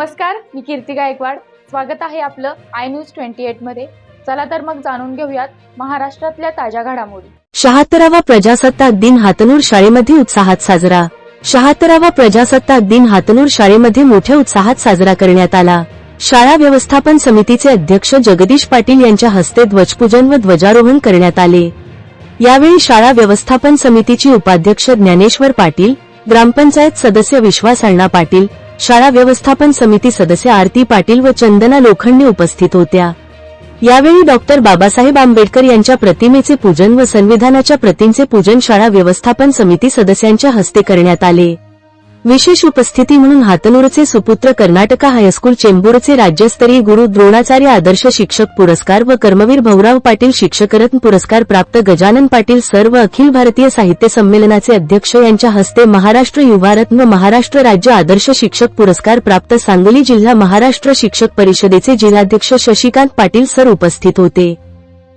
नमस्कार मी कीर्ती गायकवाड. स्वागत आहे आपलं आय न्यूज ट्वेंटी एटमध्ये. चला तर मग जाणून घेऊयात महाराष्ट्रातल्या ताज्या घडामोडी. शहात्तरावा प्रजासत्ताक दिन हातनूर शाळेमध्ये उत्साहात साजरा. शहात्तरावा प्रजासत्ताक दिन हातनूर शाळेमध्ये मोठ्या उत्साहात साजरा करण्यात आला. शाळा व्यवस्थापन समितीचे अध्यक्ष जगदीश पाटील यांच्या हस्ते ध्वजपूजन व ध्वजारोहण करण्यात आले. यावेळी शाळा व्यवस्थापन समितीची उपाध्यक्ष ज्ञानेश्वर पाटील ग्रामपंचायत सदस्य विश्वास अण्णा पाटील शाळा व्यवस्थापन समिती सदस्य आरती पाटील व चंदना लोखंडे उपस्थित होत्या. यावेळी डॉक्टर बाबासाहेब आंबेडकर यांच्या प्रतिमेचे पूजन व संविधानाच्या प्रतींचे पूजन शाळा व्यवस्थापन समिती सदस्यांच्या हस्ते करण्यात आले. विशेष उपस्थिती म्हणून हातनूरचे सुपुत्र कर्नाटका हायस्कूल चेंबूरचे राज्यस्तरीय गुरु द्रोणाचार्य आदर्श शिक्षक पुरस्कार व कर्मवीर भाऊराव पाटील शिक्षकरत्न पुरस्कार प्राप्त गजानन पाटील सर व अखिल भारतीय साहित्य संमेलनाचे अध्यक्ष यांच्या हस्ते महाराष्ट्र युवारत्न व महाराष्ट्र राज्य आदर्श शिक्षक पुरस्कार प्राप्त सांगली जिल्हा महाराष्ट्र शिक्षक परिषदेचे जिल्हाध्यक्ष शशिकांत पाटील सर उपस्थित होते.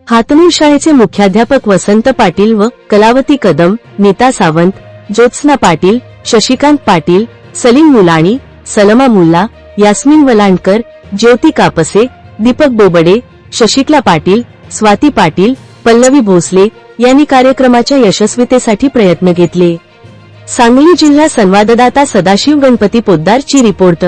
हातनूर शाळेचे मुख्याध्यापक वसंत पाटील व कलावती कदम नीता सावंत ज्योत्स्ना पाटील शशिकांत पाटील सलीम मुलाणी सलमा मुल्ला यास्मिन वलांडकर ज्योती कापसे दीपक बोबडे शशिकला पाटील स्वाती पाटील पल्लवी भोसले यांनी कार्यक्रमाच्या यशस्वीतेसाठी प्रयत्न घेतले. सांगली जिल्हा संवाददाता सदाशिव गणपती पोद्दारची रिपोर्ट